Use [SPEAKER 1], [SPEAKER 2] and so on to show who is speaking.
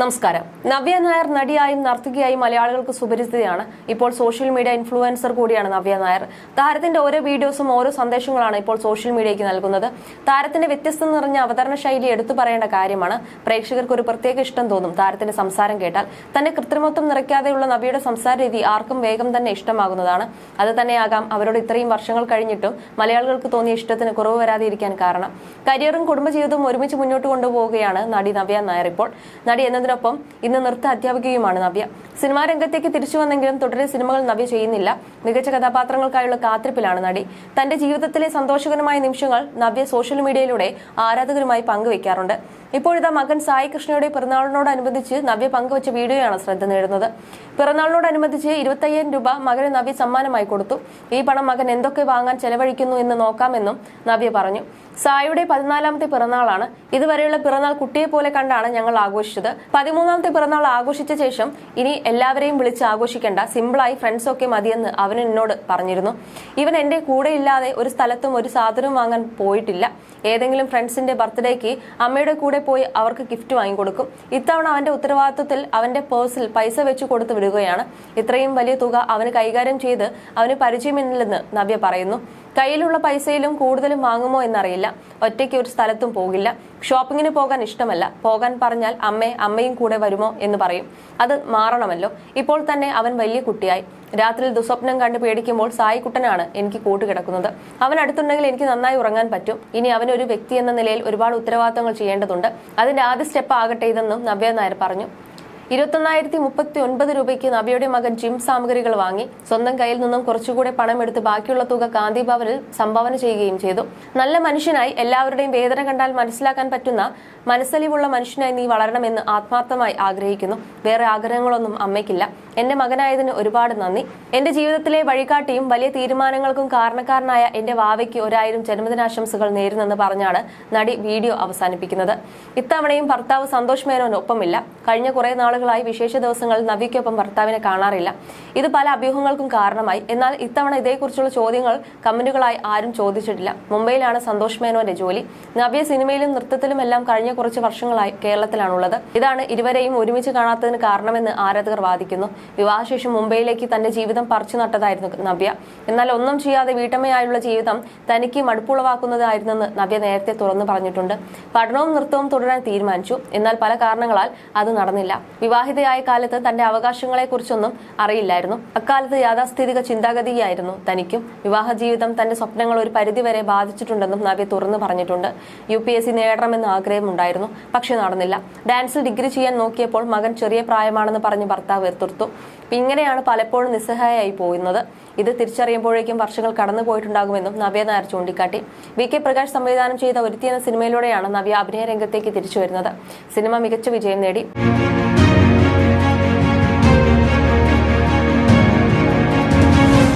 [SPEAKER 1] നമസ്കാരം. നവ്യ നായർ നടിയായും നർത്തകിയായും മലയാളികൾക്ക് സുപരിചിതയാണ്. ഇപ്പോൾ സോഷ്യൽ മീഡിയ ഇൻഫ്ലുവൻസർ കൂടിയാണ് നവ്യ നായർ. താരത്തിന്റെ ഓരോ വീഡിയോസും ഓരോ സന്ദേശങ്ങളാണ് ഇപ്പോൾ സോഷ്യൽ മീഡിയയ്ക്ക് നൽകുന്നത്. താരത്തിന്റെ വ്യത്യസ്തം നിറഞ്ഞ അവതരണ ശൈലി എടുത്തു പറയേണ്ട കാര്യമാണ്. പ്രേക്ഷകർക്ക് ഒരു പ്രത്യേക ഇഷ്ടം തോന്നും താരത്തിന്റെ സംസാരം കേട്ടാൽ. തന്നെ കൃത്രിമത്വം നിറയ്ക്കാതെയുള്ള നവ്യയുടെ സംസാര രീതി ആർക്കും വേഗം തന്നെ ഇഷ്ടമാകുന്നതാണ്. അത് തന്നെയാകാം അവരോട് ഇത്രയും വർഷങ്ങൾ കഴിഞ്ഞിട്ടും മലയാളികൾക്ക് തോന്നിയ ഇഷ്ടത്തിന് കുറവ് വരാതിരിക്കാൻ കാരണം. കരിയറും കുടുംബജീവിതവും ഒരുമിച്ച് മുന്നോട്ട് കൊണ്ടുപോവുകയാണ് നടി നവ്യ നായർ ഇപ്പോൾ. നടി എന്നതിനൊപ്പം ഇന്ന് നൃത്ത അധ്യാപികയുമാണ് നവ്യ. സിനിമാ രംഗത്തേക്ക് തിരിച്ചു വന്നെങ്കിലും തുടരെ സിനിമകൾ നവ്യ ചെയ്യുന്നില്ല. മികച്ച കഥാപാത്രങ്ങൾക്കായുള്ള കാത്തിരിപ്പിലാണ് നടി. തന്റെ ജീവിതത്തിലെ സന്തോഷകരമായ നിമിഷങ്ങൾ നവ്യ സോഷ്യൽ മീഡിയയിലൂടെ ആരാധകരുമായി പങ്കുവയ്ക്കാറുണ്ട് ഇപ്പോഴിതാ മകൻ സായി കൃഷ്ണയുടെ പിറന്നാളിനോടനുബന്ധിച്ച് നവ്യ പങ്കുവച്ച വീഡിയോയാണ് ശ്രദ്ധ നേടുന്നത്. പിറന്നാളിനോടനുബന്ധിച്ച് ഇരുപത്തയ്യായിരം രൂപ മകന് നവ്യ സമ്മാനമായി കൊടുത്തു. ഈ പണം മകൻ എന്തൊക്കെ വാങ്ങാൻ ചെലവഴിക്കുന്നു എന്ന് നോക്കാമെന്നും നവ്യ പറഞ്ഞു. സായിയുടെ പതിനാലാമത്തെ പിറന്നാളാണ്. ഇതുവരെയുള്ള പിറന്നാൾ കുട്ടിയെ പോലെ കണ്ടാണ് ഞങ്ങൾ ആഘോഷിച്ചത്. പതിമൂന്നാമത്തെ പിറന്നാൾ ആഘോഷിച്ച ശേഷം ഇനി എല്ലാവരെയും വിളിച്ച് ആഘോഷിക്കേണ്ട. സിമ്പിളായി ഫ്രണ്ട്സൊക്കെ മതിയെന്ന് അവൻ എന്നോട് പറഞ്ഞിരുന്നു. ഇവൻ എന്റെ കൂടെ ഇല്ലാതെ ഒരു സ്ഥലത്തും ഒരു സാധനവും വാങ്ങാൻ പോയിട്ടില്ല. ഏതെങ്കിലും ഫ്രണ്ട്സിന്റെ ബർത്ത്ഡേക്ക് അമ്മയുടെ കൂടെ പോയി അവർക്ക് ഗിഫ്റ്റ് വാങ്ങിക്കൊടുക്കും. ഇത്തവണ അവന്റെ ഉത്തരവാദിത്വത്തിൽ അവന്റെ പേഴ്സിൽ പൈസ വെച്ച് കൊടുത്തു വിടുകയാണ്. ഇത്രയും വലിയ തുക അവന് കൈകാര്യം ചെയ്ത് അവന് പരിചയമില്ലെന്ന് നവ്യ പറയുന്നു. കയ്യിലുള്ള പൈസയിലും കൂടുതലും വാങ്ങുമോ എന്നറിയില്ല. ഒറ്റയ്ക്ക് ഒരു സ്ഥലത്തും പോകില്ല. ഷോപ്പിങ്ങിന് പോകാൻ ഇഷ്ടമല്ല. പോകാൻ പറഞ്ഞാൽ അമ്മേ അമ്മയും കൂടെ വരുമോ എന്ന് പറയും. അത് മാറണമല്ലോ. ഇപ്പോൾ തന്നെ അവൻ വലിയ കുട്ടിയായി. രാത്രിയിൽ ദുസ്വപ്നം കണ്ട് പേടിക്കുമ്പോൾ സായിക്കുട്ടനാണ് എനിക്ക് കൂട്ടുകിടക്കുന്നത്. അവൻ അടുത്തുണ്ടെങ്കിൽ എനിക്ക് നന്നായി ഉറങ്ങാൻ പറ്റും. ഇനി അവൻ ഒരു വ്യക്തി എന്ന നിലയിൽ ഒരുപാട് ഉത്തരവാദിത്തങ്ങൾ ചെയ്യേണ്ടതുണ്ട്. അതിന്റെ ആദ്യ സ്റ്റെപ്പ് ആകട്ടെ ഇതെന്നും നവ്യ നായർ പറഞ്ഞു. ഇരുപത്തൊന്നായിരത്തി മുപ്പത്തി ഒൻപത് രൂപയ്ക്ക് നബിയുടെ മകൻ ജിം സാമഗ്രികൾ വാങ്ങി. സ്വന്തം കയ്യിൽ നിന്നും കുറച്ചുകൂടെ പണം എടുത്ത് ബാക്കിയുള്ള തുക ഗാന്ധി ഭവനിൽ സംഭാവന ചെയ്യുകയും ചെയ്തു. നല്ല മനുഷ്യനായി എല്ലാവരുടെയും വേദന കണ്ടാൽ മനസ്സിലാക്കാൻ പറ്റുന്ന മനസ്സലിവുള്ള മനുഷ്യനായി നീ വളരണമെന്ന് ആത്മാർത്ഥമായി ആഗ്രഹിക്കുന്നു. വേറെ ആഗ്രഹങ്ങളൊന്നും അമ്മയ്ക്കില്ല. എന്റെ മകനായതിന് ഒരുപാട് നന്ദി. എന്റെ ജീവിതത്തിലെ വഴികാട്ടിയും വലിയ തീരുമാനങ്ങൾക്കും കാരണക്കാരനായ എന്റെ വാവയ്ക്ക് ഒരായിരം ജന്മദിനാശംസകൾ നേരുന്നെന്ന് പറഞ്ഞാണ് നടി വീഡിയോ അവസാനിപ്പിക്കുന്നത്. ഇത്തവണയും ഭർത്താവ് സന്തോഷ് മേനോനൊപ്പമില്ല. കഴിഞ്ഞ കുറെ നാളുകളായി വിശേഷ ദിവസങ്ങൾ നവിക്കൊപ്പം ഭർത്താവിനെ കാണാറില്ല. ഇത് പല അഭ്യൂഹങ്ങൾക്കും കാരണമായി. എന്നാൽ ഇത്തവണ ഇതേക്കുറിച്ചുള്ള ചോദ്യങ്ങൾ കമന്റുകളായി ആരും ചോദിച്ചിട്ടില്ല. മുംബൈയിലാണ് സന്തോഷ് മേനോന്റെ ജോലി. നവ്യ സിനിമയിലും നൃത്തത്തിലും എല്ലാം കഴിഞ്ഞ കുറച്ച് വർഷങ്ങളായി കേരളത്തിലാണുള്ളത്. ഇതാണ് ഇരുവരെയും ഒരുമിച്ച് കാണാത്തതിന് കാരണമെന്ന് ആരാധകർ വാദിക്കുന്നു. വിവാഹശേഷം മുംബൈയിലേക്ക് തന്റെ ജീവിതം പറിച്ചു നട്ടതായിരുന്നു നവ്യ. എന്നാൽ ഒന്നും ചെയ്യാതെ വീട്ടമ്മയായുള്ള ജീവിതം തനിക്ക് മടുപ്പുളവാക്കുന്നതായിരുന്നെന്ന് നവ്യ നേരത്തെ തുറന്നു പറഞ്ഞിട്ടുണ്ട്. പഠനവും നൃത്തവും തുടരാൻ തീരുമാനിച്ചു. എന്നാൽ പല കാരണങ്ങളാൽ അത് നടന്നില്ല. വിവാഹിതയായ കാലത്ത് തന്റെ അവകാശങ്ങളെക്കുറിച്ചൊന്നും അറിയില്ലായിരുന്നു. അക്കാലത്ത് യാഥാസ്ഥിതിക ചിന്താഗതിയായിരുന്നു തനിക്കും. വിവാഹ ജീവിതം തന്റെ സ്വപ്നങ്ങൾ ഒരു പരിധിവരെ ബാധിച്ചിട്ടുണ്ടെന്നും നവ്യ തുറന്നു പറഞ്ഞിട്ടുണ്ട്. യു പി എസ് സി നേടണമെന്ന് ആഗ്രഹമുണ്ടായിരുന്നു പക്ഷെ നടന്നില്ല. ഡാൻസിൽ ഡിഗ്രി ചെയ്യാൻ നോക്കിയപ്പോൾ മകൻ ചെറിയ പ്രായമാണെന്ന് പറഞ്ഞ് ഭർത്താവ് എതിർത്തു. ഇങ്ങനെയാണ് പലപ്പോഴും നിസ്സഹായായി പോകുന്നത് ഇത് തിരിച്ചറിയുമ്പോഴേക്കും വർഷങ്ങൾ കടന്നു പോയിട്ടുണ്ടാകുമെന്നും നവ്യ നായർ ചൂണ്ടിക്കാട്ടി. വി കെ പ്രകാശ് സംവിധാനം ചെയ്ത ഒരുത്തി എന്ന സിനിമയിലൂടെയാണ് നവ്യ അഭിനയ രംഗത്തേക്ക് തിരിച്ചു വരുന്നത്. സിനിമ മികച്ച വിജയം നേടി.